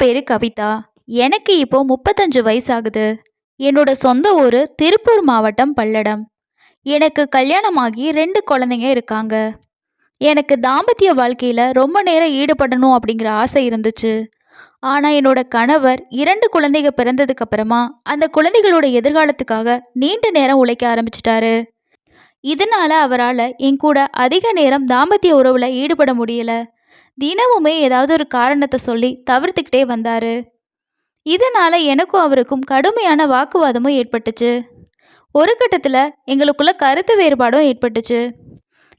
பேர் கவிதா. எனக்கு இப்போ முப்பத்தஞ்சு வயசாகுது. என்னோட சொந்த ஊர் திருப்பூர் மாவட்டம் பல்லடம். எனக்கு கல்யாணமாகி ரெண்டு குழந்தைங்க இருக்காங்க. எனக்கு தாம்பத்திய வாழ்க்கையில் ரொம்ப நேரம் ஈடுபடணும் அப்படிங்கிற ஆசை இருந்துச்சு. ஆனால் என்னோட கணவர் இரண்டு குழந்தைங்க பிறந்ததுக்கு அப்புறமா அந்த குழந்தைகளோட எதிர்காலத்துக்காக நீண்ட நேரம் உழைக்க ஆரம்பிச்சிட்டாரு. இதனால அவரால் என் கூட அதிக நேரம் தாம்பத்திய உறவில் ஈடுபட முடியலை. தினமுமே ஏதாவது ஒரு காரணத்தை சொல்லி தவிர்த்துக்கிட்டே வந்தார். இதனால் எனக்கும் அவருக்கும் கடுமையான வாக்குவாதமும் ஏற்பட்டுச்சு. ஒரு கட்டத்தில் எங்களுக்குள்ள கருத்து வேறுபாடும் ஏற்பட்டுச்சு.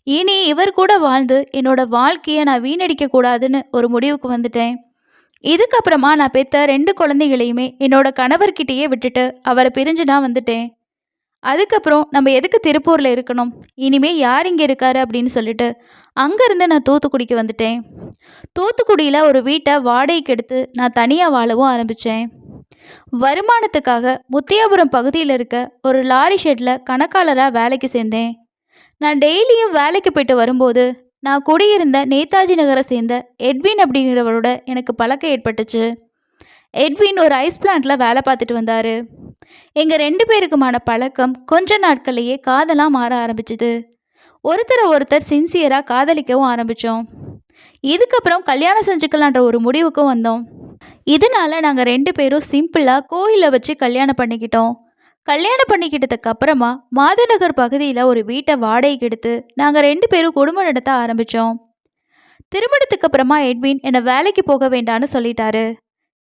இனி இவர் கூட வாழ்ந்து என்னோட வாழ்க்கையை நான் வீணடிக்க கூடாதுன்னு ஒரு முடிவுக்கு வந்துட்டேன். இதுக்கப்புறமா நான் பெத்த ரெண்டு குழந்தைகளையுமே என்னோட கணவர்கிட்டயே விட்டுட்டு அவரை பிரிஞ்சு நான் வந்துட்டேன். அதுக்கப்புறம் நம்ம எதுக்கு திருப்பூரில் இருக்கணும்? இனிமே யார் இங்கே இருக்காரு அப்படின்னு சொல்லிட்டு அங்கேருந்து நான் தூத்துக்குடிக்கு வந்துட்டேன். தூத்துக்குடியில் ஒரு வீட்டை வாடகைக்கு எடுத்து நான் தனியாக வாழவும் ஆரம்பித்தேன் வருமானத்துக்காக முத்தியாபுரம் பகுதியில் இருக்க ஒரு லாரி ஷெட்டில் கணக்காளராக வேலைக்கு சேர்ந்தேன். நான் டெய்லியும் வேலைக்கு போயிட்டு வரும்போது நான் குடியிருந்த நேதாஜி நகரை சேர்ந்த எட்வின் அப்படிங்கிறவரோட எனக்கு பழக்கம் ஏற்பட்டுச்சு. எட்வின் ஒரு ஐஸ் பிளான்ட்டில் வேலை பார்த்துட்டு வந்தார். எங்கள் ரெண்டு பேருக்குமான பழக்கம் கொஞ்ச நாட்கள்லேயே காதலாக மாற ஆரம்பிச்சுது. ஒருத்தரை ஒருத்தர் சின்சியராக காதலிக்கவும் ஆரம்பித்தோம் இதுக்கப்புறம் கல்யாணம் செஞ்சுக்கலான்ற ஒரு முடிவுக்கும் வந்தோம். இதனால நாங்கள் ரெண்டு பேரும் சிம்பிளாக கோயிலில் வச்சு கல்யாணம் பண்ணிக்கிட்டோம். கல்யாணம் பண்ணிக்கிட்டதுக்கு அப்புறமா மாதநகர் பகுதியில் ஒரு வீட்டை வாடகைக்கு எடுத்து நாங்கள் ரெண்டு பேரும் குடும்பம் நடத்த ஆரம்பித்தோம் திருமணத்துக்கு அப்புறமா எட்வின் என்னை வேலைக்கு போக வேண்டான்னு சொல்லிட்டாரு.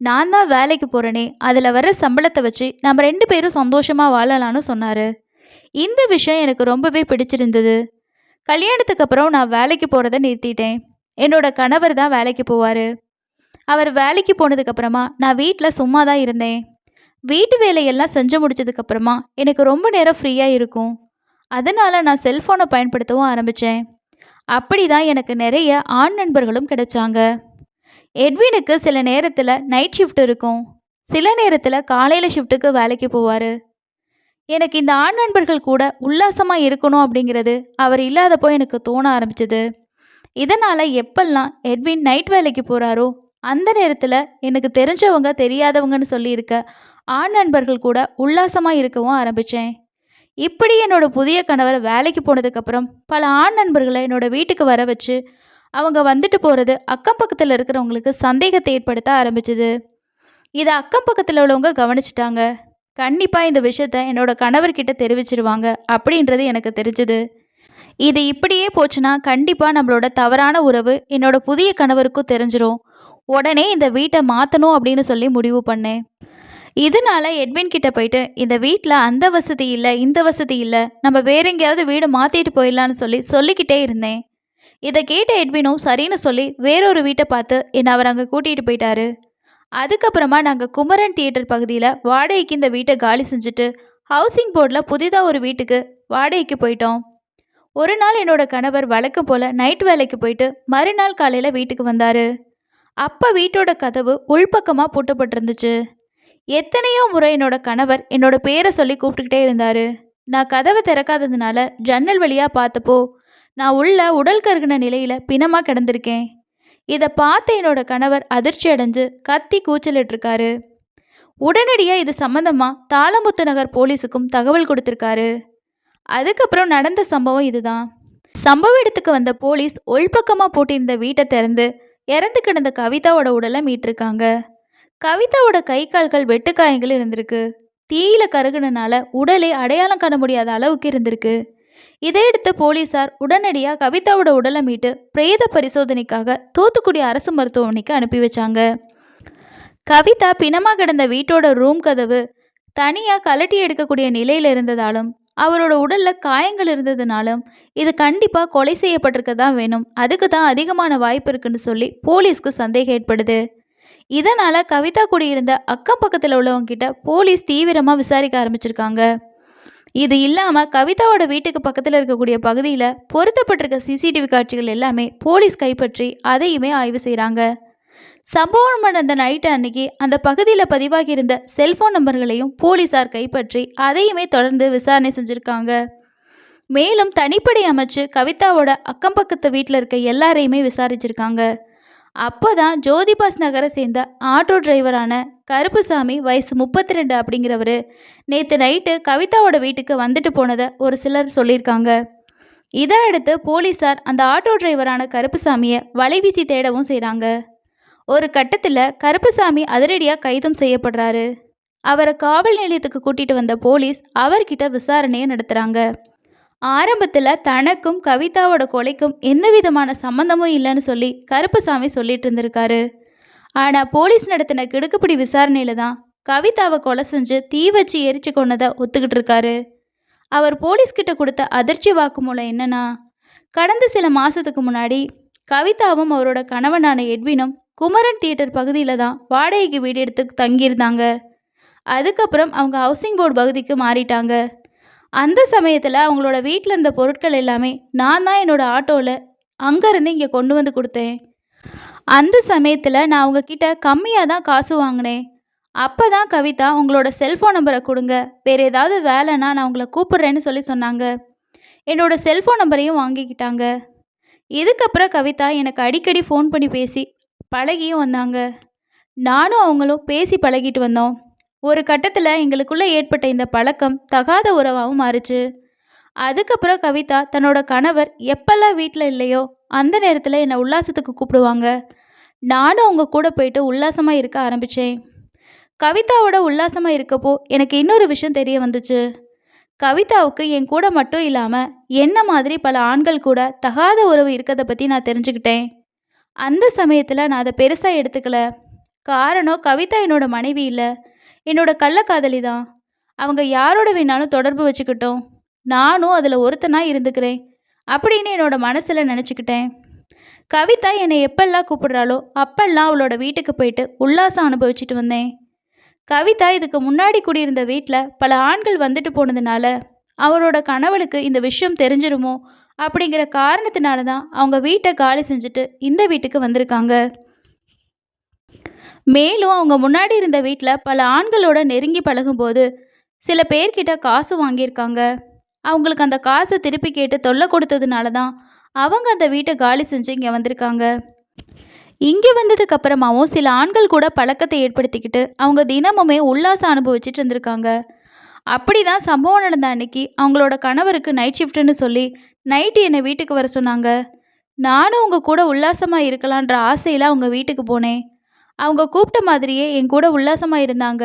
நான் தான் வேலைக்கு போகிறேனே அதில் வர சம்பளத்தை வச்சு நம்ம ரெண்டு பேரும் சந்தோஷமாக வாழலான்னு சொன்னார். இந்த விஷயம் எனக்கு ரொம்பவே பிடிச்சிருந்தது. கல்யாணத்துக்கு அப்புறம் நான் வேலைக்கு போகிறத நிறுத்திட்டேன். என்னோட கணவர் தான் வேலைக்கு போவார். அவர் வேலைக்கு போனதுக்கப்புறமா நான் வீட்டில் சும்மா தான் இருந்தேன். வீட்டு வேலையெல்லாம் செஞ்சு முடிச்சதுக்கப்புறமா எனக்கு ரொம்ப நேரம் ஃப்ரீயாக இருக்கும். அதனால் நான் செல்ஃபோனை பயன்படுத்தவும் ஆரம்பித்தேன் அப்படி தான் எனக்கு நிறைய ஆண் நண்பர்களும் கிடைச்சாங்க. எட்வினுக்கு சில நேரத்தில் நைட் ஷிஃப்ட் இருக்கும். சில நேரத்தில் காலையில் ஷிஃப்ட்டுக்கு வேலைக்கு போவார். எனக்கு இந்த ஆண் நண்பர்கள் கூட உல்லாசமாக இருக்கணும் அப்படிங்கிறது அவர் இல்லாதப்போ எனக்கு தோண ஆரம்பிச்சது. இதனால் எப்பெல்லாம் எட்வின் நைட் வேலைக்கு போகிறாரோ அந்த நேரத்தில் எனக்கு தெரிஞ்சவங்க தெரியாதவங்கன்னு சொல்லியிருக்க ஆண் நண்பர்கள் கூட உல்லாசமாக இருக்கவும் ஆரம்பித்தேன் இப்படி என்னோட புதிய கணவர் வேலைக்கு போனதுக்கப்புறம் பல ஆண் நண்பர்களை என்னோடய வீட்டுக்கு வர வச்சு அவங்க வந்துட்டு போகிறது அக்கம் பக்கத்தில் இருக்கிறவங்களுக்கு சந்தேகத்தை ஏற்படுத்த ஆரம்பிச்சுது. இதை அக்கம் பக்கத்தில் உள்ளவங்க கவனிச்சிட்டாங்க. கண்டிப்பாக இந்த விஷயத்த என்னோட கணவர்கிட்ட தெரிவிச்சிருவாங்க அப்படின்றது எனக்கு தெரிஞ்சுது. இது இப்படியே போச்சுன்னா கண்டிப்பாக நம்மளோட தவறான உறவு என்னோட புதிய கணவருக்கும் தெரிஞ்சிடும் உடனே இந்த வீட்டை மாற்றணும் அப்படின்னு சொல்லி முடிவு பண்ணேன். இதனால எட்வின் கிட்ட போயிட்டு இந்த வீட்டில் அந்த வசதி இல்லை இந்த வசதி இல்லை நம்ம வேற எங்கேயாவது வீடு மாற்றிட்டு போயிடலான்னு சொல்லி சொல்லிக்கிட்டே இருந்தேன். இதை கேட்ட எட்வினும் சரின்னு சொல்லி வேறொரு வீட்டை பார்த்து என்னை அவர் அங்கே கூட்டிகிட்டு போயிட்டாரு. அதுக்கப்புறமா நாங்கள் குமரன் தியேட்டர் பகுதியில் வாடகைக்கு இந்த வீட்டை காலி செஞ்சுட்டு ஹவுசிங் போர்டில் புதிதாக ஒரு வீட்டுக்கு வாடகைக்கு போயிட்டோம். ஒரு நாள் என்னோட கணவர் வழக்கம் போல் நைட் வேலைக்கு போயிட்டு மறுநாள் காலையில் வீட்டுக்கு வந்தார். அப்போ வீட்டோட கதவு உள்பக்கமாக பூட்டப்பட்டிருந்துச்சு. எத்தனையோ முறை என்னோட கணவர் என்னோட பேரை சொல்லி கூப்பிட்டுக்கிட்டே இருந்தார். நான் கதவை திறக்காததுனால ஜன்னல் வழியாக பார்த்தப்போ நான் உள்ள உடல் கருகின நிலையில் பிணமாக கிடந்திருக்கேன். இதை பார்த்து என்னோட கணவர் அதிர்ச்சி அடைஞ்சு கத்தி கூச்சலிட்டிருக்காரு. உடனடியாக இது சம்மந்தமாக தாளமுத்து நகர் போலீஸுக்கும் தகவல் கொடுத்துருக்காரு. அதுக்கப்புறம் நடந்த சம்பவம் இதுதான். சம்பவ இடத்துக்கு வந்த போலீஸ் உள்பக்கமாக போட்டிருந்த வீட்டை திறந்து இறந்து கிடந்த கவிதாவோட உடலை மீட்டிருக்காங்க. கவிதாவோட கை கால்கள் வெட்டுக்காயங்கள் இருந்திருக்கு. தீயில கருகுனனால உடலை அடையாளம் காண முடியாத அளவுக்கு இருந்திருக்கு. இதையடுத்து போலீசார் உடனடியாக கவிதாவோட உடலை மீட்டு பிரேத பரிசோதனைக்காக தூத்துக்குடி அரசு மருத்துவமனைக்கு அனுப்பி வச்சாங்க. கவிதா பிணமாக கிடந்த வீட்டோட ரூம் கதவு தனியாக கலட்டி எடுக்கக்கூடிய நிலையில் இருந்ததாலும் அவரோட உடலில் காயங்கள் இருந்ததுனாலும் இது கண்டிப்பாக கொலை செய்யப்பட்டிருக்க தான் வேணும். அதுக்கு தான் அதிகமான வாய்ப்பு இருக்குன்னு சொல்லி போலீஸ்க்கு சந்தேகம் ஏற்படுது. இதனால் கவிதா குடியிருந்த அக்கம் பக்கத்தில் உள்ளவங்க கிட்ட போலீஸ் தீவிரமாக விசாரிக்க ஆரம்பிச்சிருக்காங்க. இது இல்லாமல் கவிதாவோட வீட்டுக்கு பக்கத்தில் இருக்கக்கூடிய பகுதியில் பொருத்தப்பட்டிருக்க சிசிடிவி காட்சிகள் எல்லாமே போலீஸ் கைப்பற்றி அதையுமே ஆய்வு செய்கிறாங்க சம்பவம் நடந்த நைட்டு அன்னைக்கு அந்த பகுதியில் பதிவாகியிருந்த செல்ஃபோன் நம்பர்களையும் போலீஸார் கைப்பற்றி அதையுமே தொடர்ந்து விசாரணை செஞ்சுருக்காங்க. மேலும் தனிப்படை அமைச்சு கவிதாவோட அக்கம் பக்கத்து வீட்டில் இருக்க எல்லாரையுமே விசாரிச்சிருக்காங்க. அப்போதான் ஜோதிபாஸ் நகரை சேர்ந்த ஆட்டோ டிரைவரான கருப்புசாமி வயசு முப்பத்தி ரெண்டு அப்படிங்கிறவர். நேற்று நைட்டு கவிதாவோட வீட்டுக்கு வந்துட்டு போனதை ஒரு சிலர் சொல்லியிருக்காங்க. இதை அடுத்து போலீஸார் அந்த ஆட்டோ டிரைவரான கருப்புசாமியை வலைவீசி தேடவும் செய்கிறாங்க ஒரு கட்டத்தில் கருப்புசாமி அதிரடியாக கைதும் செய்யப்படுறாரு. அவரை காவல் நிலையத்துக்கு கூட்டிகிட்டு வந்த போலீஸ் அவர்கிட்ட விசாரணையை நடத்துகிறாங்க ஆரம்பத்தில் தனக்கும் கவிதாவோட கொலைக்கும் எந்த விதமான சம்மந்தமும் இல்லைன்னு சொல்லி கருப்பசாமி சொல்லிட்டு இருந்திருக்காரு. ஆனால் போலீஸ் நடத்தின கிடுக்குப்பிடி விசாரணையில் தான் கவிதாவை கொலை செஞ்சு தீ வச்சு எரிச்சு கொண்டதை ஒத்துக்கிட்டு இருக்காரு. அவர் போலீஸ்கிட்ட கொடுத்த அதிர்ச்சி வாக்குமூலம் என்னன்னா கடந்த சில மாதத்துக்கு முன்னாடி கவிதாவும் அவரோட கணவனான எட்வினும் குமரன் தியேட்டர் பகுதியில் தான் வாடகைக்கு வீடு எடுத்து தங்கியிருந்தாங்க. அதுக்கப்புறம் அவங்க ஹவுசிங் போர்டு பகுதிக்கு மாறிட்டாங்க. அந்த சமயத்தில் அவங்களோட வீட்டில் இருந்த பொருட்கள் எல்லாமே நான் தான் என்னோடய ஆட்டோவில் அங்கேருந்து இங்கே கொண்டு வந்து கொடுத்தேன். அந்த சமயத்தில் நான் அவங்கக்கிட்ட கம்மியாக தான் காசு வாங்கினேன். அப்போ தான் கவிதா உங்களோட செல்ஃபோன் நம்பரை கொடுங்க. வேறு ஏதாவது வேலைன்னா நான் உங்களை கூப்பிட்றேன்னு சொல்லி சொன்னாங்க. என்னோடய செல்ஃபோன் நம்பரையும் வாங்கிக்கிட்டாங்க. இதுக்கப்புறம் கவிதா எனக்கு அடிக்கடி ஃபோன் பண்ணி பேசி பழகியும் வந்தாங்க. நானும் அவங்களும் பேசி பழகிட்டு வந்தோம். ஒரு கட்டத்தில் எங்களுக்குள்ளே ஏற்பட்ட இந்த பழக்கம் தகாத உறவாகவும் மாறுச்சு. அதுக்கப்புறம் கவிதா தன்னோட கணவர் எப்பெல்லாம் வீட்டில் இல்லையோ அந்த நேரத்தில் என்னை உல்லாசத்துக்கு கூப்பிடுவாங்க. நானும் அவங்க கூட போயிட்டு உல்லாசமாக இருக்க ஆரம்பித்தேன் கவிதாவோட உல்லாசமாக இருக்கப்போ எனக்கு இன்னொரு விஷயம் தெரிய வந்துச்சு. கவிதாவுக்கு என் கூட மட்டும் இல்லாமல் என்ன மாதிரி பல ஆண்கள் கூட தகாத உறவு இருக்கிறத பற்றி நான் தெரிஞ்சுக்கிட்டேன். அந்த சமயத்தில் நான் அதை பெருசாக எடுத்துக்கல. காரணம் கவிதா என்னோட மனைவி இல்லை. என்னோட கள்ளக்காதலி தான். அவங்க யாரோட வேணாலும் தொடர்பு வச்சுக்கிட்டோம். நானும் அதில் ஒருத்தனாக இருந்துக்கிறேன். அப்படின்னு என்னோட மனசில் நினச்சிக்கிட்டேன். கவிதா என்னை எப்பெல்லாம் கூப்பிடுறாளோ அப்பெல்லாம் அவளோட வீட்டுக்கு போயிட்டு உல்லாசம் அனுபவிச்சுட்டு வந்தேன். கவிதா இதுக்கு முன்னாடி குடியிருந்த வீட்டில் பல ஆண்கள் வந்துட்டு போனதுனால அவரோட கணவளுக்கு இந்த விஷயம் தெரிஞ்சிருமோ அப்படிங்கிற காரணத்தினால தான் அவங்க வீட்டை காலி செஞ்சுட்டு இந்த வீட்டுக்கு வந்திருக்காங்க. மேலும் அவங்க முன்னாடி இருந்த வீட்டில் பல ஆண்களோட நெருங்கி பழகும்போது சில பேர்கிட்ட காசு வாங்கியிருக்காங்க. அவங்களுக்கு அந்த காசை திருப்பி கேட்டு தொல்லை கொடுத்ததுனால தான் அவங்க அந்த வீட்டை காலி செஞ்சு இங்கே வந்திருக்காங்க. இங்கே வந்ததுக்கு அப்புறமாவும் சில ஆண்கள் கூட பழக்கத்தை ஏற்படுத்திக்கிட்டு அவங்க தினமுமே உல்லாசம் அனுபவிச்சுட்டு இருந்திருக்காங்க. அப்படி தான் சம்பவம் நடந்த அன்னைக்கு அவங்களோட கணவருக்கு நைட் ஷிஃப்ட்டுன்னு சொல்லி நைட்டு என்னை வீட்டுக்கு வர சொன்னாங்க. நானும் உங்கள் கூட உல்லாசமாக இருக்கலான்ற ஆசையில் அவங்க வீட்டுக்கு போனேன். அவங்க கூப்பிட்ட மாதிரியே என் கூட உல்லாசமாக இருந்தாங்க.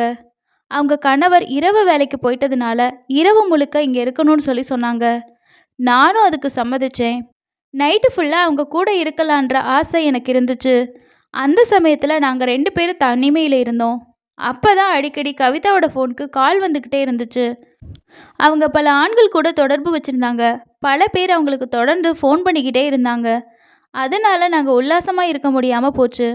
அவங்க கணவர் இரவு வேலைக்கு போயிட்டதுனால இரவு முழுக்க இங்கே இருக்கணும்னு சொல்லி சொன்னாங்க. நானும் அதுக்கு சம்மதிச்சேன். நைட்டு ஃபுல்லாக அவங்க கூட இருக்கலான்ற ஆசை எனக்கு இருந்துச்சு. அந்த சமயத்தில் நாங்கள் ரெண்டு பேரும் தனிமையில் இருந்தோம். அப்போ தான் அடிக்கடி கவிதாவோட ஃபோனுக்கு கால் வந்துக்கிட்டே இருந்துச்சு. அவங்க பல ஆண்கள் கூட தொடர்பு வச்சுருந்தாங்க. பல பேர் அவங்களுக்கு தொடர்ந்து ஃபோன் பண்ணிக்கிட்டே இருந்தாங்க. அதனால் நாங்கள் உல்லாசமாக இருக்க முடியாமல் போச்சு.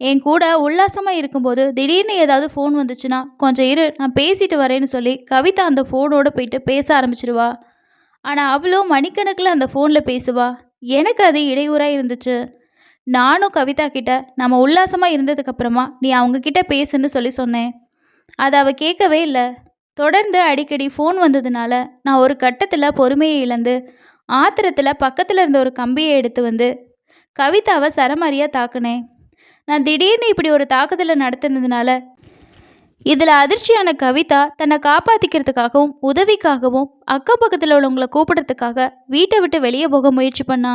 என் கூட உல்லாசமாக இருக்கும்போது திடீர்னு ஏதாவது ஃபோன் வந்துச்சுன்னா கொஞ்சம் இரு நான் பேசிட்டு வரேன்னு சொல்லி கவிதா அந்த ஃபோனோடு போயிட்டு பேச ஆரம்பிச்சிடுவா ஆனால் அவ்வளோ மணிக்கணக்கில் அந்த ஃபோனில் பேசுவா. எனக்கு அது இடையூறாக இருந்துச்சு. நானும் கவிதா கிட்ட நம்ம உல்லாசமாக இருந்ததுக்கப்புறமா நீ அவங்கக்கிட்ட பேசுன்னு சொல்லி சொன்னேன். அதை அவள் கேட்கவே இல்லை. தொடர்ந்து அடிக்கடி ஃபோன் வந்ததுனால நான் ஒரு கட்டத்தில் பொறுமையை இழந்து ஆத்திரத்தில் பக்கத்தில் இருந்த ஒரு கம்பியை எடுத்து வந்து கவிதாவை சரமாரியாக தாக்குனேன். நான் திடீர்னு இப்படி ஒரு தாக்குதலை நடத்தினதுனால இதில் அதிர்ச்சியான கவிதா தன்னை காப்பாற்றிக்கிறதுக்காகவும் உதவிக்காகவும் அக்கம் பக்கத்தில் உள்ளவங்களை கூப்பிடுறதுக்காக வீட்டை விட்டு வெளியே போக முயற்சி பண்ணா.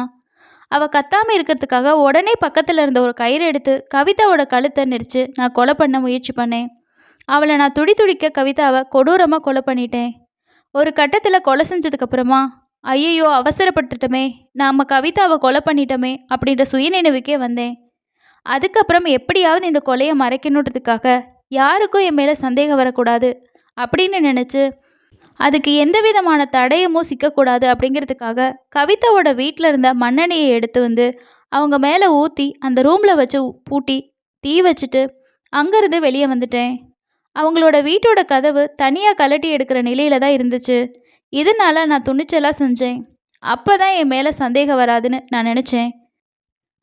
அவள் கத்தாமல் இருக்கிறதுக்காக உடனே பக்கத்தில் இருந்த ஒரு கயிறு எடுத்து கவிதாவோட கழுத்தை நெரிச்சு நான் கொலை பண்ண முயற்சி பண்ணேன். அவளை நான் துடி துடிக்க கவிதாவை கொடூரமாக கொலை பண்ணிட்டேன். ஒரு கட்டத்தில் கொலை செஞ்சதுக்கப்புறமா ஐயையோ அவசரப்பட்டுட்டோமே நாம் கவிதாவை கொலை பண்ணிட்டோமே அப்படின்ற சுயநினைவுக்கே வந்தேன். அதுக்கப்புறம் எப்படியாவது இந்த கொலையை மறைக்கணுன்றதுக்காக யாருக்கும் என் மேலே சந்தேகம் வரக்கூடாது அப்படின்னு நினச்சி அதுக்கு எந்த விதமான தடயமும் சிக்கக்கூடாது அப்படிங்கிறதுக்காக கவிதாவோட வீட்டில் இருந்த மண்ணெண்ணையை எடுத்து வந்து அவங்க மேலே ஊற்றி அந்த ரூமில் வச்சு பூட்டி தீ வச்சுட்டு அங்கேருந்து வெளியே வந்துட்டேன். அவங்களோட வீட்டோட கதவு தனியாக கலட்டி எடுக்கிற நிலையில தான் இருந்துச்சு. இதனால் நான் துணிச்சலாக செஞ்சேன். அப்போ தான் என் மேலே சந்தேகம் வராதுன்னு நான் நினச்சேன்.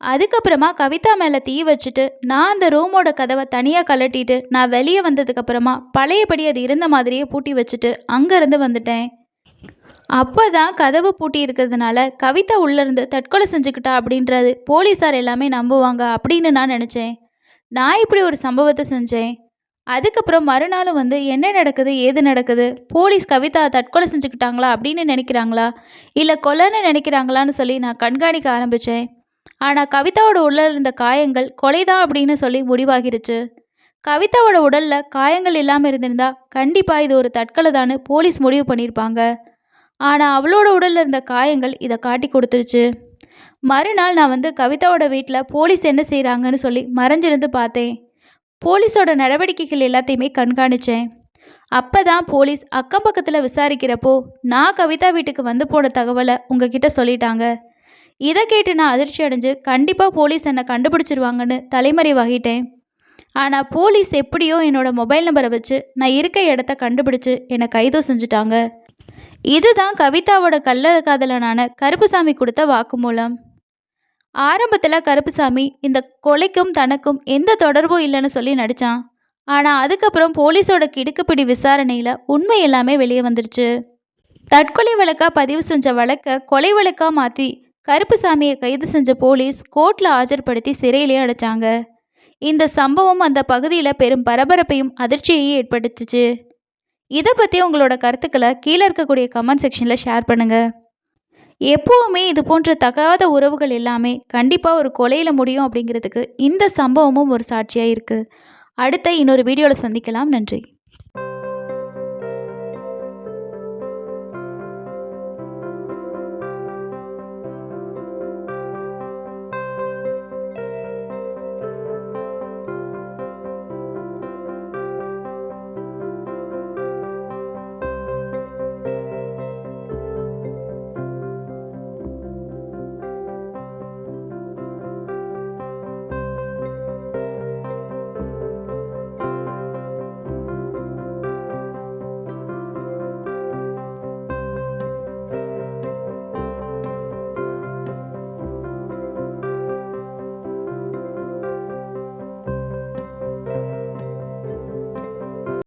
அதுக்கப்புறமா கவிதா மேலே தீ வச்சுட்டு நான் அந்த ரூமோட கதவை தனியாக கலட்டிட்டு நான் வெளியே வந்ததுக்கப்புறமா பழையபடி அது இருந்த மாதிரியே பூட்டி வச்சுட்டு அங்கேருந்து வந்துட்டேன். அப்போ தான் கதவு பூட்டி இருக்கிறதுனால கவிதா உள்ளேருந்து தற்கொலை செஞ்சுக்கிட்டா அப்படின்றது போலீஸார் எல்லாமே நம்புவாங்க அப்படின்னு நான் நினச்சேன். நான் இப்படி ஒரு சம்பவத்தை செஞ்சேன். அதுக்கப்புறம் மறுநாள் வந்து என்ன நடக்குது ஏது நடக்குது போலீஸ் கவிதா தற்கொலை செஞ்சுக்கிட்டாங்களா அப்படின்னு நினைக்கிறாங்களா இல்லை கொலைன்னு நினைக்கிறாங்களான்னு சொல்லி நான் கண்காணிக்க ஆரம்பித்தேன் ஆனால் கவிதாவோட உடலில் இருந்த காயங்கள் கொலைதான் அப்படின்னு சொல்லி முடிவாகிருச்சு. கவிதாவோட உடலில் காயங்கள் இல்லாமல் இருந்திருந்தா கண்டிப்பாக இது ஒரு தற்கொலை தான் போலீஸ் முடிவு பண்ணியிருப்பாங்க ஆனால் அவளோட உடலில் இருந்த காயங்கள் இதை காட்டி கொடுத்துருச்சு. மறுநாள் நான் வந்து கவிதாவோட வீட்டில் போலீஸ் என்ன செய்கிறாங்கன்னு சொல்லி மறைஞ்சிருந்து பார்த்தேன். போலீஸோட நடவடிக்கைகள் எல்லாத்தையுமே கண்காணித்தேன் அப்போ தான் போலீஸ் அக்கம் பக்கத்தில் விசாரிக்கிறப்போ நான் கவிதா வீட்டுக்கு வந்து போன தகவலை உங்ககிட்ட சொல்லிட்டாங்க. இதை கேட்டு நான் அதிர்ச்சி அடைஞ்சு கண்டிப்பாக போலீஸ் என்னை கண்டுபிடிச்சிருவாங்கன்னு தலைமறைவாகிட்டேன் ஆனால் போலீஸ் எப்படியோ என்னோடய மொபைல் நம்பரை வச்சு நான் இருக்க இடத்த கண்டுபிடிச்சு என்னை கைது செஞ்சுட்டாங்க. இதுதான் கவிதாவோட கள்ள காதலனான கருப்புசாமி கொடுத்த வாக்குமூலம். ஆரம்பத்தில் கருப்புசாமி இந்த கொலைக்கும் தனக்கும் எந்த தொடர்பும் இல்லைன்னு சொல்லி நடித்தான் ஆனால் அதுக்கப்புறம் போலீஸோட கிடுக்குப்பிடி விசாரணையில் உண்மை எல்லாமே வெளியே வந்துருச்சு. தற்கொலை வழக்காக பதிவு செஞ்ச வழக்கை கொலை வழக்காக மாற்றி கருப்புசாமியை கைது செஞ்ச போலீஸ் கோர்ட்டில் ஆஜர்படுத்தி சிறையிலே அடைச்சாங்க. இந்த சம்பவம் அந்த பகுதியில் பெரும் பரபரப்பையும் அதிர்ச்சியையும் ஏற்படுத்துச்சு. இதை பற்றி உங்களோட கருத்துக்களை கீழே இருக்கக்கூடிய கமெண்ட் செக்ஷனில் ஷேர் பண்ணுங்கள் எப்போவுமே இது போன்ற தகாத உறவுகள் எல்லாமே கண்டிப்பாக ஒரு கொலையில் முடியும் அப்படிங்கிறதுக்கு இந்த சம்பவமும் ஒரு சாட்சியாக இருக்குது அடுத்த இன்னொரு வீடியோவில் சந்திக்கலாம். நன்றி.